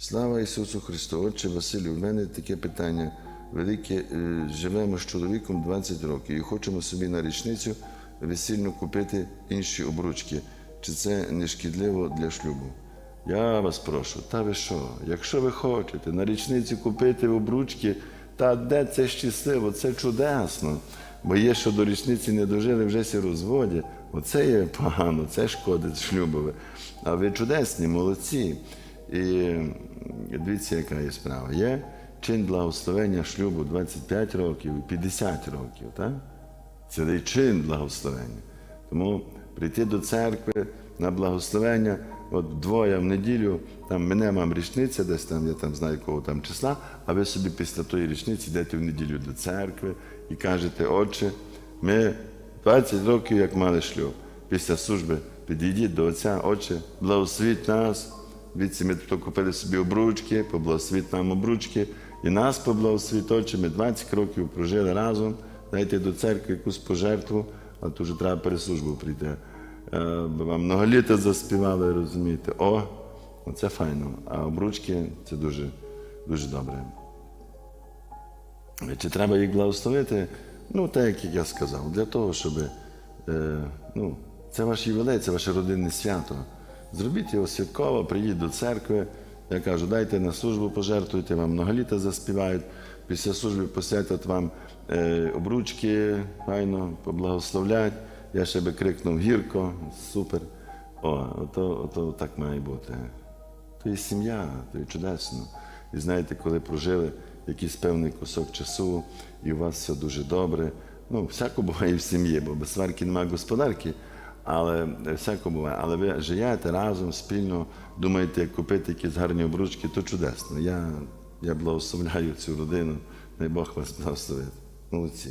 Слава Ісусу Христу! Отче Василю, в мене таке питання велике. Е, Живемо з чоловіком 20 років і хочемо собі на річницю весільну купити інші обручки. Чи це не шкідливо для шлюбу? Я вас прошу, та ви що? Якщо ви хочете на річницю купити обручки, та де це щасливо, це чудесно. Бо є, що до річниці не дожили, вже сі розводять. Оце є погано, це шкодить шлюбове. А ви чудесні, молодці. І дивіться, яка є справа. Є чин благословення шлюбу 25 років і 50 років. Так? Цілий чин благословення. Тому прийти до церкви на благословення, от двоє в неділю, там мене мам річниця, десь там, я там знаю кого там числа, а ви собі після тої річниці йдете в неділю до церкви і кажете, отче, ми 20 років як мали шлюб. Після служби підійдіть до Отця, Отче, благословіть нас. Віці ми тут купили собі обручки, поблагословіть нам обручки, і нас поблагословіть, Отче, ми 20 років прожили разом, дайте до церкви якусь пожертву, а то вже треба переслужбу прийти. Е, бо Вам много літа заспівали, розумієте. О, це файно. А обручки це дуже, дуже добре. Чи треба їх благословити? Ну, так як я сказав, для того, щоб е, ну, це ваш ювілей, це ваше родинне свято. Зробіть його святково, прийдіть до церкви. Я кажу, дайте на службу пожертвуйте, вам многоліта заспівають. Після служби посвятять вам е, обручки, файно, поблагословлять. Я ще би крикнув гірко, супер. О, ото, ото так має бути. То є сім'я, то є чудесно. І знаєте, коли прожили якийсь певний кусок часу, і у вас все дуже добре. Ну, всяко буває в сім'ї, бо без сварки немає господарки, але всяко буває. Але ви живете разом, спільно, думаєте, як купити якісь гарні обручки, то чудесно. Я, я благословляю цю родину, дай Бог вас благословить. Молодці.